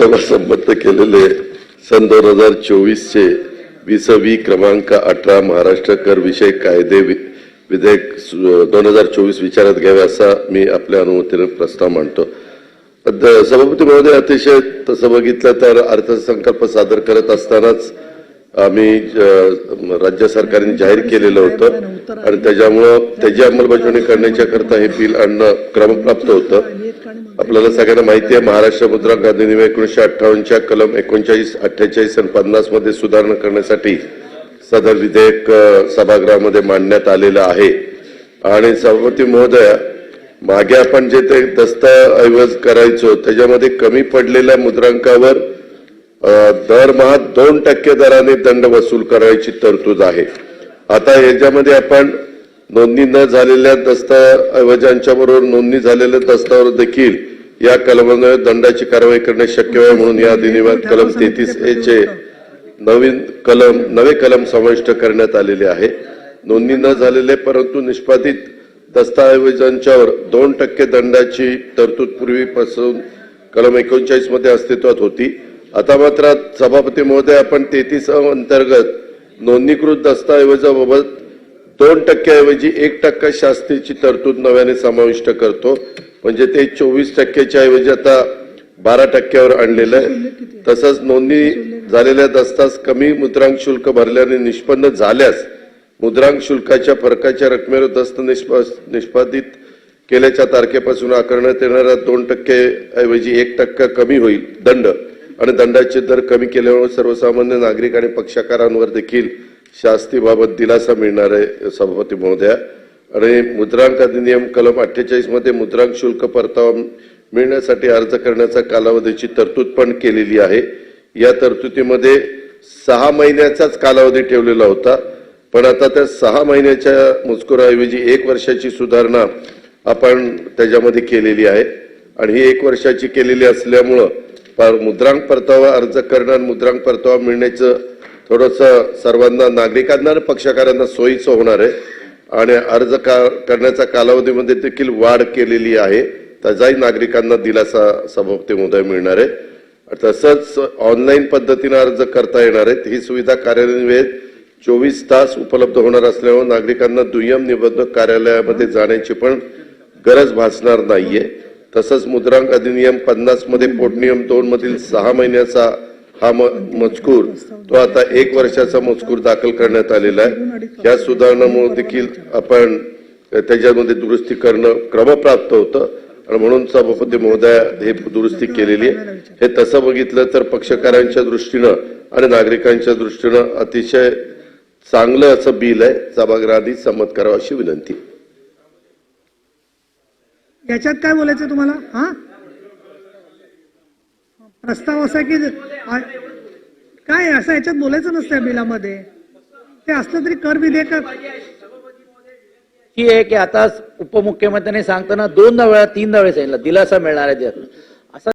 प्रस्ताव संबद्ध केलेले सन दोन हजार चोवीसचे विसवी क्रमांक अठरा महाराष्ट्र कर विषय कायदे वि- विधेयक दोन हजार चोवीस विचारात घ्यावे असा मी आपल्या अनुमतीने प्रस्ताव मांडतो. सभापती महोदय अतिशय तसं बघितलं तर अर्थसंकल्प सादर करत असतानाच आम्ही राज्य सरकारने जाहीर केलेलं होतं आणि त्याच्यामुळं त्याची अंमलबजावणी करण्याच्या करता हे बिल आणणं क्रमप्राप्त होतं. आपल्याला सगळ्यांना माहिती आहे महाराष्ट्र मुद्रा अधिनियम एकोणीशे अठ्ठावन्नच्या कलम एकोणचाळीस अठ्ठेचाळीस आणि पन्नासमध्ये सुधारणा करण्यासाठी सदर विधेयक सभागृहामध्ये मांडण्यात आलेलं आहे. आणि सभापती महोदया मागे आपण जे ते दस्तऐवज करायचो त्याच्यामध्ये कमी पडलेल्या मुद्रांकावर दरमहा दोन टक्के दराने दंड वसूल करायची तरतूद आहे. आता याच्यामध्ये आपण नोंदणी न झालेल्या दस्तऐवजांच्या बरोबर नोंदणी झालेल्या दस्तावर देखील या कलमाने दंडाची कारवाई करणे शक्य आहे म्हणून या अधिनियमात कलम तेहतीस ए चे नवीन कलम नवे कलम समाविष्ट करण्यात आलेले आहे. नोंदणी न झालेले परंतु निष्पादित दस्ताऐवजांच्यावर दोन टक्के दंडाची तरतूद पूर्वीपासून कलम एकोणचाळीसमध्ये अस्तित्वात होती. आता मात्र सभापती महोदय आपण तेहतीस अंतर्गत नोंदणीकृत दस्तऐवजाबाबत दोन टक्क्याऐवजी एक टक्का शास्तीची तरतूद नव्याने समाविष्ट करतो. म्हणजे ते चोवीस टक्क्याच्या ऐवजी आता बारा टक्क्यावर आणलेलं आहे. तसंच नोंदणी झालेल्या दस्तास कमी मुद्रांक शुल्क भरल्याने निष्पन्न झाल्यास मुद्रांक शुल्काच्या फरकाच्या रकमेवर दस्त निष्पा निष्पादित केल्याच्या तारखेपासून आकारण्यात येणाऱ्या दोन टक्के ऐवजी एक टक्का कमी होईल. दंड. आणि दंडाचे दर कमी केल्यामुळे सर्वसामान्य नागरिक आणि पक्षकारांवर देखील शास्तीबाबत दिलासा मिळणार आहे सभापती महोदया. आणि मुद्रांक अधिनियम कलम अठ्ठेचाळीसमध्ये मुद्रांक शुल्क परतावा मिळण्यासाठी अर्ज करण्याचा कालावधीची तरतूद पण केलेली आहे. या तरतुदीमध्ये सहा महिन्याचाच कालावधी ठेवलेला होता. पण आता त्या सहा महिन्याच्या मजकुराऐवजी एक वर्षाची सुधारणा आपण त्याच्यामध्ये केलेली आहे. आणि ही एक वर्षाची केलेली असल्यामुळं मुद्रांक परतावा अर्ज करणं आणि मुद्रांक परतावा मिळण्याचं थोडंसं सर्वांना नागरिकांना आणि पक्षकारांना सोयीचं होणार आहे. आणि अर्ज का करण्याच्या कालावधीमध्ये देखील वाढ केलेली आहे. त्याचाही नागरिकांना दिलासा सभोपते उदय मिळणार आहे. तसंच ऑनलाईन पद्धतीनं अर्ज करता येणार आहेत. ही सुविधा कार्यान्वित चोवीस तास उपलब्ध होणार असल्यामुळे नागरिकांना दुय्यम निबंधक कार्यालयामध्ये जाण्याची पण गरज भासणार नाहीये. तसंच मुद्रांक अधिनियम पन्नासमध्ये पोटनियम दोन मधील सहा महिन्याचा हा म- मजकूर तो आता एक वर्षाचा मजकूर दाखल करण्यात आलेला आहे. या सुधारणामुळे देखील आपण त्याच्यामध्ये दुरुस्ती करणं क्रमप्राप्त होतं. आणि म्हणून सभापती महोदया हे दुरुस्ती केलेली आहे. हे तसं बघितलं तर पक्षकारांच्या दृष्टीनं आणि नागरिकांच्या दृष्टीनं अतिशय चांगलं असं बिल आहे. सभागृहाने संमत करावं अशी विनंती. त्याच्यात काय बोलायचं तुम्हाला? हा? प्रस्ताव असा की काय असं याच्यात बोलायचं नसतं या बिलामध्ये. ते असलं तरी कर विधेयक ही आहे की आता उपमुख्यमंत्र्यांनी सांगताना दोनदा वेळा तीनदा वेळेस सांगितलं. दिलासा मिळणार आहे त्यातनं. असं